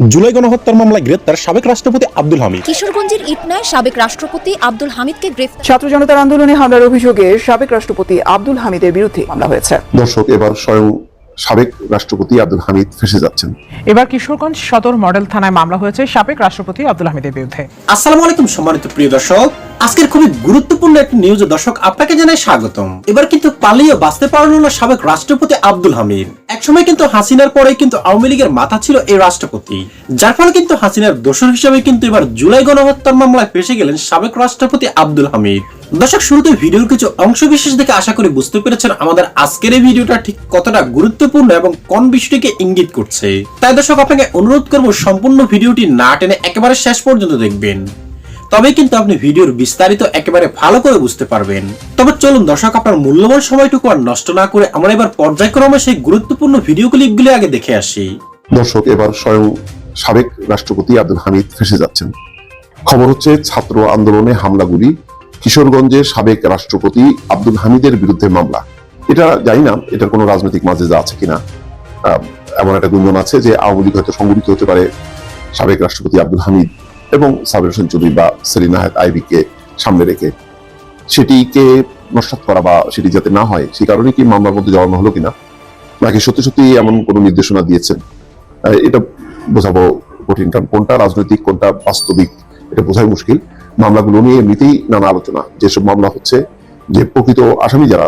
জুলাই গণহত্যার মামলায় গ্রেপ্তার সাবেক রাষ্ট্রপতি আব্দুল হামিদ। কিশোরগঞ্জের ইটনায় সাবেক রাষ্ট্রপতি আব্দুল হামিদকে গ্রেফতার ছাত্র জনতার আন্দোলনে হামলার অভিযোগে সাবেক রাষ্ট্রপতি আব্দুল হামিদের বিরুদ্ধে মামলা হয়েছে। দর্শক এবার স্বয়ং সাবেক রাষ্ট্রপতি আব্দুল হামিদ ফেসে যাচ্ছেন। এবার কিশোরগঞ্জ সদর মডেল থানায় মামলা হয়েছে সাবেক রাষ্ট্রপতি আব্দুল হামিদের বিরুদ্ধে। আসসালামু আলাইকুম সম্মানিত প্রিয় দর্শক আজকের খুবই গুরুত্বপূর্ণ একটি নিউজ দর্শক, আপনাকে জানাই স্বাগতম। এবার কিন্তু পালিয়ে বাঁচতে পারল না সাবেক রাষ্ট্রপতি আব্দুল হামিদ। একসময় কিন্তু হাসিনার পরে কিন্তু আওয়ামী লীগের মাথা ছিল এই রাষ্ট্রপতি। যার ফলে কিন্তু হাসিনার দোষর হিসেবে কিন্তু এবার জুলাই গণহত্যার মামলায় ফেসে গেলেন সাবেক রাষ্ট্রপতি আব্দুল হামিদ। দর্শক, শুরুতে ভিডিওর কিছু অংশ বিশেষ দেখে আশা করি বুঝতে পেরেছেন আমাদের আজকের এই ভিডিওটা ঠিক কতটা গুরুত্বপূর্ণ এবং কোন বিষয়টিকে ইঙ্গিত করছে। তাই দর্শক, আপনাকে অনুরোধ করব সম্পূর্ণ ভিডিওটি না টেনে একেবারে শেষ পর্যন্ত দেখবেন। তবে কিন্তু আপনি ভিডিওর বিস্তারিত একেবারে ভালো করে বুঝতে পারবেন। তবে চলুন দর্শক, আপনার মূল্যবান সময়টুকু আর নষ্ট না করে আমরা এবার পর্যায়ক্রমে সেই গুরুত্বপূর্ণ ভিডিও ক্লিপগুলি আগে দেখে আসি। দর্শক, এবার স্বয়ং সাবেক রাষ্ট্রপতি আব্দুল হামিদ ফেসে যাচ্ছেন। খবর হচ্ছে, ছাত্র আন্দোলনে হামলাগুলি কিশোরগঞ্জের সাবেক রাষ্ট্রপতি আব্দুল হামিদের বিরুদ্ধে মামলা। এটা জানি না, এটার কোনো রাজনৈতিক মাজেজা আছে কিনা। এমন একটা গুঞ্জন আছে যে আওয়ামী লীগ হয়তো সংগঠিত হতে পারে সাবেক রাষ্ট্রপতি আব্দুল হামিদ। এবং সাবের চৌধুরী বা সেলিনা হায়াত আইবিকে সামনে রেখে সেটিকে নস্বাত করা বা সেটি যাতে না হয়, সেই কারণে কি মামলার মধ্যে জড়ানো হলো কিনা? নাকি সত্যি সত্যি এমন কোনো নির্দেশনা দিয়েছেন? এটা বোঝাবো কঠিন, কারণ কোনটা রাজনৈতিক, কোনটা বাস্তবিক, এটা বোঝাই মুশকিল। মামলাগুলো নিয়ে এমনিতেই নানা আলোচনা, যেসব মামলা হচ্ছে, যে প্রকৃত আসামি যারা,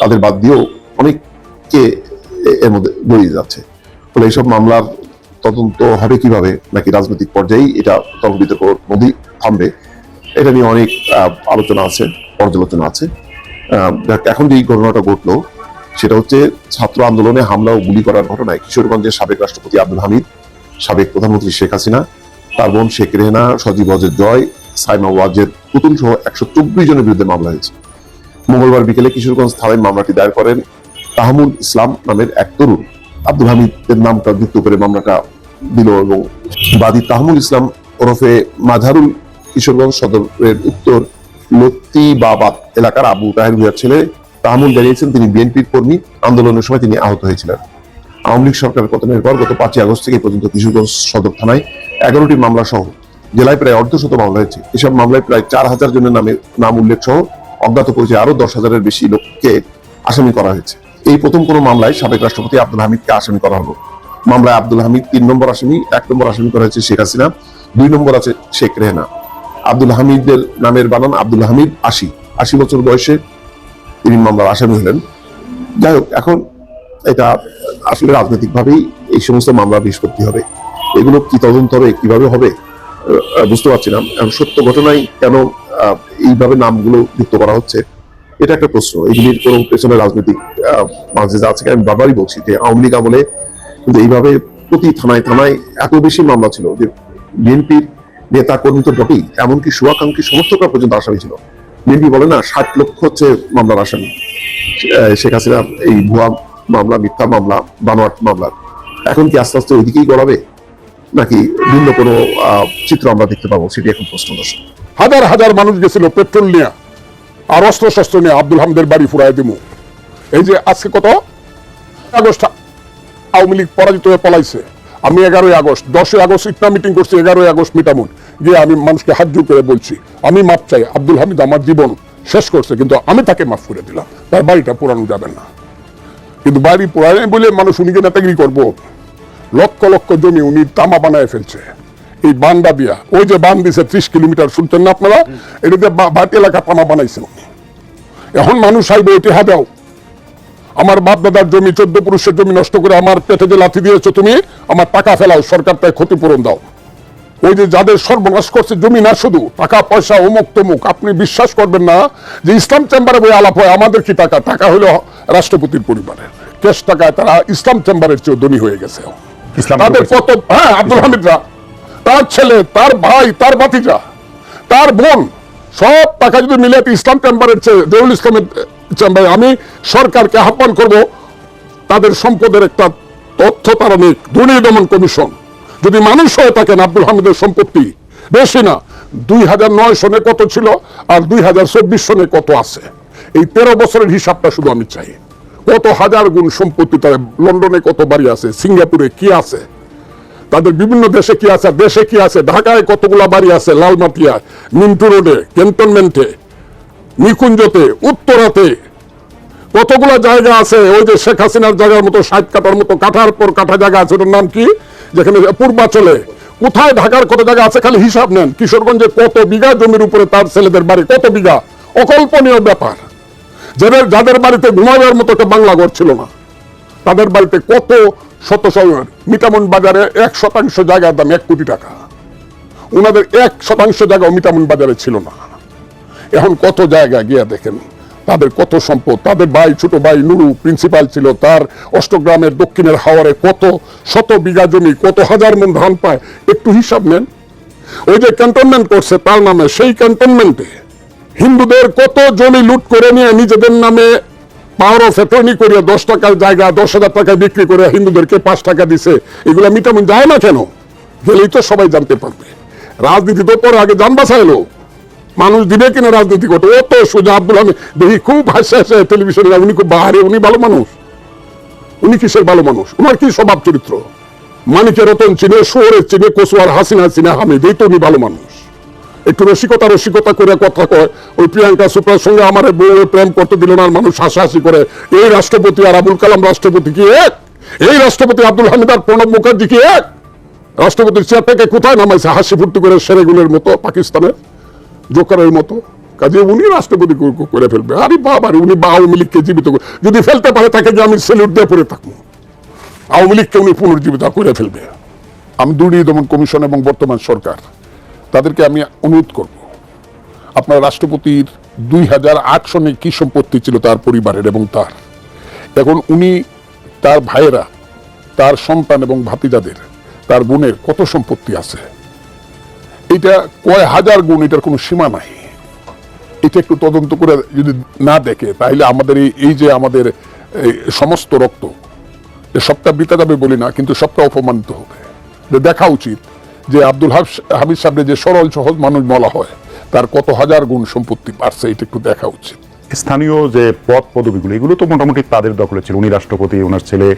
তাদের বাদ দিয়েও অনেককে এর মধ্যে জড়িয়ে যাচ্ছে। ফলে এইসব মামলার তদন্ত হবে কীভাবে নাকি রাজনৈতিক পর্যায়েই এটা তর্ক বিতর্ক মধ্যেই থামবে, এটা নিয়ে অনেক আলোচনা আছে, পর্যালোচনা আছে। এখন যে ঘটনাটা ঘটলো, সেটা হচ্ছে ছাত্র আন্দোলনে হামলা ও গুলি করার ঘটনায় কিশোরগঞ্জের সাবেক রাষ্ট্রপতি আব্দুল হামিদ, সাবেক প্রধানমন্ত্রী শেখ হাসিনা, তার বোন শেখ রেহনা, সজীব অজের জয়, সাইমা ওয়াজের পুতুল সহ একশো চব্বিশ জনের বিরুদ্ধে মামলা হয়েছে। মঙ্গলবার বিকেলে কিশোরগঞ্জ থানায় মামলাটি দায়ের করেন তাহমুল ইসলাম নামের এক তরুণ। আব্দুল হামিদের নামটা যুক্ত করে মামলাটা দিল এবং বাদী তাহমুল ইসলাম ওরফে মাঝারুল কিশোরগঞ্জ সদরের উত্তর লত্তিবাবাদ এলাকার আবু তাহের ভুইয়ার ছেলে তাহমুল জানিয়েছেন, তিনি বিএনপির কর্মী। আন্দোলনের সময় তিনি আহত হয়েছিলেন। আওয়ামী লীগ সরকার পতনের পর গত পাঁচই আগস্ট থেকে পর্যন্ত কিশোরগঞ্জ সদর থানায় এগারোটি মামলা সহ জেলায় প্রায় অর্ধশত মামলা হয়েছে। এসব মামলায় প্রায় চার হাজার জনের নামে নাম উল্লেখ সহ অজ্ঞাত পরিচয় আরও দশ হাজারের বেশি লোককে আসামি করা হয়েছে। এই প্রথম কোনো মামলায় সাবেক রাষ্ট্রপতি আব্দুল হামিদকে আসামি করা হলো। মামলায় আব্দুল হামিদ তিন নম্বর আসামি, এক নম্বর আসামি করা হয়েছে শেখ হাসিনা, দুই নম্বর আছে শেখ রেহনা। আব্দুল হামিদের নামের বানান আব্দুল হামিদ আশি। আশি বছর বয়সে তিনি মামলার আসামি হলেন। যাই হোক, এখন এটা আসলে রাজনৈতিকভাবেই এই সমস্ত মামলা নিষ্পত্তি হবে। এগুলো কি তদন্ত হবে, কীভাবে হবে বুঝতে পারছি না। সত্য ঘটনায় কেন এইভাবে নামগুলো যুক্ত করা হচ্ছে, এটা একটা প্রশ্ন। এগুলির কোনো পেছনে রাজনৈতিক মাজেজা আছে, আমি বারবারই বলছি যে আওয়ামী লীগ আমলে কিন্তু এইভাবে প্রতি থানায় থানায় এত বেশি মামলা ছিল যে বিএনপির নেতা কর্মী তো বটেই, এমনকি শুভাকাঙ্ক্ষী সমর্থকরা পর্যন্ত আসামি ছিল। বিএনপি বলে, না, ষাট লক্ষ হচ্ছে মামলার আসামি। শেখ হাসিনা এই ভুয়া মামলা, মিথ্যা মামলা, বানোয়াট মামলা। এখন কি আস্তে আস্তে ওইদিকেই গড়াবে? নাকি ভিন্ন কোনো চিত্র আমরা দেখতে পাবো? সেটি এখন প্রশ্ন দর্শক। হাজার হাজার মানুষ গেছিল পেট্রোল নিয়ে, আর অস্ত্র শস্ত্র নিয়ে আব্দুল হামদের বাড়ি ফুরাই দিমু। এই যে আজকে কত? আগস্ট আওয়ামী লীগ পরাজিত হয়ে পলাইছে। আমি এগারোই আগস্ট, দশই আগস্ট ইটনা মিটিং করছি, এগারোই আগস্ট মিটামুন, গিয়ে আমি মানুষকে হাত করে বলছি, আমি মাপ চাই, আব্দুল হামিদ আমার জীবন শেষ করছে, কিন্তু আমি তাকে মাফ করে দিলাম, তার বাড়িটা পুরানো যাবে না। কিন্তু বাড়ি পুরানো বলে মানুষ উনিকে নেতাগিরি করব। লক্ষ লক্ষ জমি উনি তামা বানায় ফেলছে। এই বান্দা দিয়া, ওই যে বান দিছে ত্রিশ কিলোমিটার শুনছেন না আপনারা? এটাতে ভাটি এলাকা তামা বানাইছেন। এখন মানুষ আইবে এটি হাদাও আমার বাপ দাদার জমি চোদ্দ পুরুষের জমি নষ্ট করে আমার পেটে যে লাথি দিয়েছ তুমি আমার টাকা ফেলাও সরকার তাই ক্ষতিপূরণ দাও। ওই যে যাদের সর্বনাশ করছে জমি না শুধু টাকা পয়সা অমুক তমুক আপনি বিশ্বাস করবেন না যে ইসলাম চেম্বারে বই আলাপ হয় আমাদের কি টাকা? টাকা হলো রাষ্ট্রপতির পরিবারের। ক্যাশ টাকায় তারা ইসলাম চেম্বারের চেয়ে ধনী হয়ে গেছে। তাদের কত হ্যাঁ আব্দুল হামিদরা তার ছেলে তার ভাই তার ভাতিজা তার বোন সব টাকা যদি মিলে ইসলাম চেম্বারের চেয়ে দেউল ইসলামের চেম্বারে আমি সরকারকে আহ্বান করব, তাদের সম্পদের একটা তথ্য তারা নিক দুর্নীতি দমন কমিশন। যদি মানুষ হয়ে থাকেন আব্দুল হামিদের সম্পত্তি, বেশি না, দুই হাজার নয় সনে কত ছিল আর দুই হাজার চব্বিশ সনে কত আছে। এই তেরো বছরের হিসাবটা শুধু আমি চাই। কত হাজার গুণ সম্পত্তি তার লন্ডনে কত বাড়ি আছে, সিঙ্গাপুরে কি আছে তাদের বিভিন্ন দেশে কি আছে, দেশে কি আছে? ঢাকায় কতগুলা বাড়ি আছে? লালমাটিয়ায় মিন্টু রোডে, ক্যান্টনমেন্টে, নিকুঞ্জতে, উত্তরাতে। কতগুলা জায়গা আছে? ওই যে শেখ হাসিনার জায়গার মতো ষাট কাটার মতো কাঠার পর কাঠা জায়গা আছে, ওটার নাম কি? যেখানে পূর্বাচলে। কোথায়? ঢাকার কত জায়গা আছে? খালি হিসাব নেন। কিশোরগঞ্জে কত বিঘা জমির উপরে তার ছেলেদের বাড়ি? কত বিঘা? অকল্পনীয় ব্যাপার। যাদের যাদের বাড়িতে ঘুমাবার মতো একটা বাংলা ঘর ছিল না, তাদের বাড়িতে কত শত মিটামন বাজারে এক শতাংশ জায়গার দাম এক কোটি টাকা। ওনাদের এক শতাংশ জায়গাও মিটামন বাজারে ছিল না। এখন কত জায়গা গিয়া দেখেন, তাদের কত সম্পদ, তাদের ভাই, ছোট ভাই নুরু প্রিন্সিপাল ছিল, তার অষ্টগ্রামের দক্ষিণের হাওয়ারে কত শত বিঘা জমি, কত হাজার মন ধান পায়, একটু হিসাব নেন। ওই যে ক্যান্টনমেন্ট করছে, তার নামে সেই ক্যান্টনমেন্টে হিন্দুদের কত জমি লুট করে নিয়ে নিজেদের নামে পাওয়ার অফ অ্যাটর্নি করে দশ টাকার জায়গা, দশ হাজার বিক্রি করে হিন্দুদেরকে পাঁচ টাকা দিছে। এগুলো যায় না কেন? গেলেই তো সবাই জানতে পারবে। রাজনীতি তো পরে আগে মানুষ দিবে কিনা রাজনীতি করতে? ও তো সোজা আব্দুল হামিদ। দেখি খুব হাসে টেলিভিশনে উনি খুব বাহারে, উনি ভালো মানুষ। উনি কিসের ভালো মানুষ? ওনার কি স্বভাব চরিত্র? মানিকের রতন চিনে শোরের চিনে কসুয়ার হাসিনা চিনে, হামিদ, এই তো উনি ভালো মানুষ। একটু রসিকতা রসিকতা করে কথা কয়। ওই প্রিয়াঙ্কা চোপড়ার সঙ্গে আমার বউ প্রেম করতে দিল না মানুষ হাসাহাসি করে। এই রাষ্ট্রপতি আর আবুল কালাম রাষ্ট্রপতি কি এক? এই রাষ্ট্রপতি আব্দুল হামিদ আর প্রণব মুখার্জি কি এক? রাষ্ট্রপতির চেয়ার থেকে কোথায় নামাইছে হাসি ফুর্তি করে সেরেগুলের মতো পাকিস্তানের জোকারের মতো? কাজে উনি রাষ্ট্রপতি করে ফেলবে। আরে বাবা উনি বা আওয়ামী লীগকে জীবিত করে- যদি ফেলতে পারে তাকে যে আমি সেলুট দিয়ে পড়ে থাকব। আওয়ামী লীগকে উনি পুনর্জীবিত করে ফেলবে। আমি দুর্নীতি দমন কমিশন এবং বর্তমান সরকার। তাদেরকে আমি অনুরোধ করব। আপনার রাষ্ট্রপতির দুই হাজার আট সনে কি সম্পত্তি ছিল তার পরিবারের এবং তার? এখন উনি তার ভাইয়েরা, তার সন্তান এবং ভাতিজাদের, তার বোনের কত সম্পত্তি আছে? এটা কয় হাজার গুণ এটার কোনো সীমা নাই। এটা একটু তদন্ত করে যদি না দেখে, তাহলে আমাদের এই- যে আমাদের সমস্ত রক্ত সবটা বিতা যাবে বলি না, কিন্তু সবটা অপমানিত হবে। দেখা উচিত। যে আব্দুল হামিদ সাহেবের যে সরল সহজ মানুষ বলা হয় তার কত হাজার গুণ সম্পত্তি পারছে এটা একটু দেখা উচিত। স্থানীয় যে পদ পদবিগুলো এগুলো তো মোটামুটি তাদের দখলে ছিল। উনি রাষ্ট্রপতি ওনার ছেলে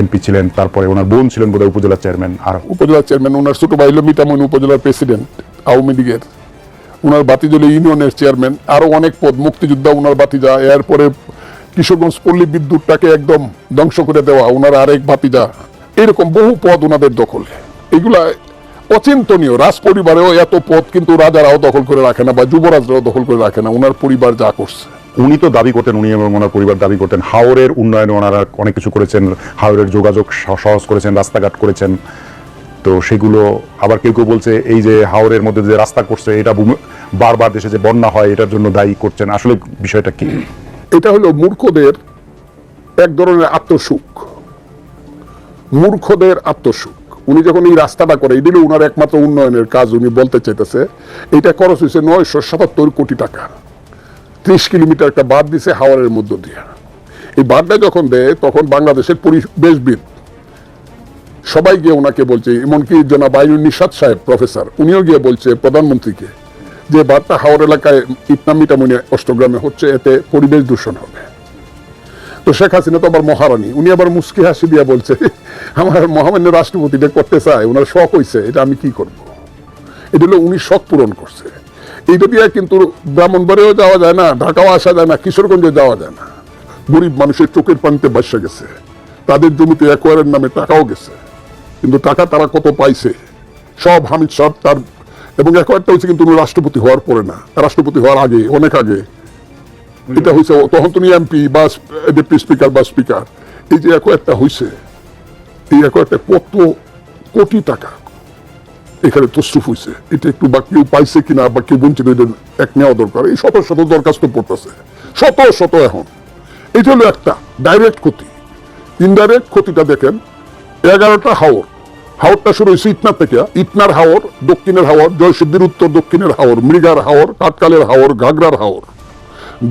এমপি ছিলেন তারপরে ওনার বোন ছিলেন বোধহয় উপজেলা চেয়ারম্যান আর উপজেলা চেয়ারম্যান ওনার ছোট ভাই মিটামইন উপজেলার প্রেসিডেন্ট আওয়ামী লীগের। ওনার বাতিজলি ইউনিয়নের চেয়ারম্যান আরও অনেক পদ মুক্তিযোদ্ধা ওনার বাতিজা এরপরে কিশোরগঞ্জ পল্লী বিদ্যুৎটাকে একদম ধ্বংস করে দেওয়া ওনার আরেক বাতিজা এরকম বহু পদ ওনাদের দখলে। এগুলা অচিন্তনীয়। রাজ পরিবারেও এত পদ কিন্তু রাজারাও দখল করে রাখে না বা যুবরাজরাও দখল করে রাখে না। ওনার পরিবার যা করছে। উনি তো দাবি করতেন উনি এবং ওনার পরিবার দাবি করতেন হাওরের উন্নয়নে ওনারা অনেক কিছু করেছেন হাওরের যোগাযোগ সহজ করেছেন রাস্তাঘাট করেছেন। তো সেগুলো আবার কেউ কেউ বলছে এই যে হাওরের মধ্যে যে রাস্তা করছে এটা বারবার দেশে যে বন্যা হয় এটার জন্য দায়ী করছেন। আসলে বিষয়টা কি? এটা হলো মূর্খদের এক ধরনের আত্মসুখ। মূর্খদের আত্মসুখ। উনি যখন এই রাস্তাটা করে, এই দিলে উনার একমাত্র উন্নয়নের কাজ উনি বলতে চাইতেছে, এটা খরচ হয়েছে নয়শো সাতাত্তর কোটি টাকা। ত্রিশ কিলোমিটার একটা বাদ দিছে হাওয়ারের মধ্য দিয়ে। এই বাদটা যখন দেয়, তখন বাংলাদেশের পরিবেশবিদ সবাই গিয়ে ওনাকে বলছে, এমনকি জনাব আইনুল নিশাদ সাহেব, প্রফেসর, উনিও গিয়ে বলছে প্রধানমন্ত্রীকে যে বাদটা হাওড় এলাকায় ইটনামিটামুনি অষ্টগ্রামে হচ্ছে, এতে পরিবেশ দূষণ হবে। তো শেখ হাসিনা তো আবার মহারানী। উনি আবার মুস্কি হাসি দিয়া বলছে, আমার মহামান্য রাষ্ট্রপতি এটা করতে চায় ওনার শখ হয়েছে এটা আমি কি করব? এটা হলো উনি শখ পূরণ করছে। এইটা দিয়ে কিন্তু ব্রাহ্মণবাড়িও যাওয়া যায় না, ঢাকাও আসা যায় না, কিশোরগঞ্জে যাওয়া যায় না। গরিব মানুষের চোখের পানিতে বাসা গেছে। তাদের জমিতে একোয়ারের নামে টাকাও গেছে। কিন্তু টাকা তারা কত পাইছে? সব হামিদ সব তার এবং একোয়ারটা হয়েছে কিন্তু রাষ্ট্রপতি হওয়ার পরে না। রাষ্ট্রপতি হওয়ার আগে, অনেক আগে। এটা হয়েছে তখন তুমি এমপি বা ডেপুটি স্পিকার বা স্পিকার এই যে একোয়ারটা হয়েছে এই একোয়ারটা কত কোটি টাকা এখানে তসরুফ হয়েছে এটা একটু বা কেউ পাইছে কিনা বা কেউ বঞ্চিত এক নেওয়া দরকার। এই শত শত দরখাস্ত পড়তেছে। শত শত এখন। এটা হলো একটা ডাইরেক্ট ক্ষতি। ইনডাইরেক্ট ক্ষতিটা দেখেন, এগারোটা হাওর। হাওরটা শুরু হয়েছে ইটনা থেকে। ইটনার হাওর, দক্ষিণের হাওর, জয়সিদ্ধির উত্তর দক্ষিণের হাওর, মৃগার হাওর, কাটকালের হাওর, ঘাগরার হাওর।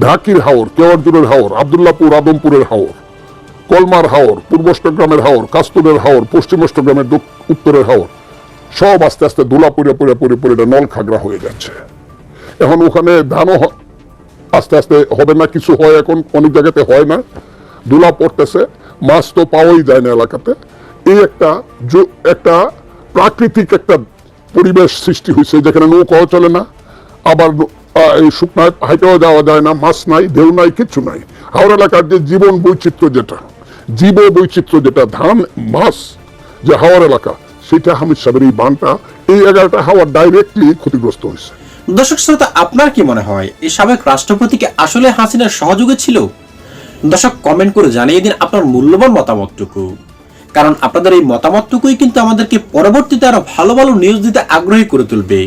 ঢাকির হাওর কেওয়ারজুরের হাওর, আবদুল্লাপুর আদমপুরের হাওর, কলমার হাওর, পূর্ব অষ্টগ্রামের হাওর কাস্তুরের হাওর, পশ্চিম অষ্টগ্রামের উত্তরের হাওর, সব আস্তে আস্তে দোলা পড়ে পড়ে পড়ে পড়ে নল খাগড়া হয়ে যাচ্ছে। এখন ওখানে ধানও আস্তে আস্তে হবে না, কিছু হয় এখন, অনেক জায়গাতে হয় না দুলা পড়তেছে, মাছ তো পাওয়াই যায় না এলাকাতে। এই একটা একটা প্রাকৃতিক একটা পরিবেশ সৃষ্টি হয়েছে যেখানে নৌকাও চলে না, আবার শুকনায় হাইটেও না, মাছ নাই, ঢেউ নাই নাই। হাওড় এলাকার যে জীবন বৈচিত্র্য যেটা, জীব বৈচিত্র্য যেটা, ধান, মাছ, যে হাওড় এলাকা, সেটা এই বানটা, এই এগারোটা হাওয়া ডাইরেক্টলি ক্ষতিগ্রস্ত হয়েছে। দর্শক শ্রোতা, আপনার কি মনে হয়, এই সাবেক রাষ্ট্রপতিকে আসলে হাসিনার সহযোগী ছিল? দর্শক কমেন্ট করে জানিয়ে দিন আপনার মূল্যবান মতামতটুকু। কারণ আপনাদের এই মতামতটুকুই কিন্তু আমাদেরকে পরবর্তীতে আরও ভালো ভালো নিউজ দিতে আগ্রহী করে তুলবে।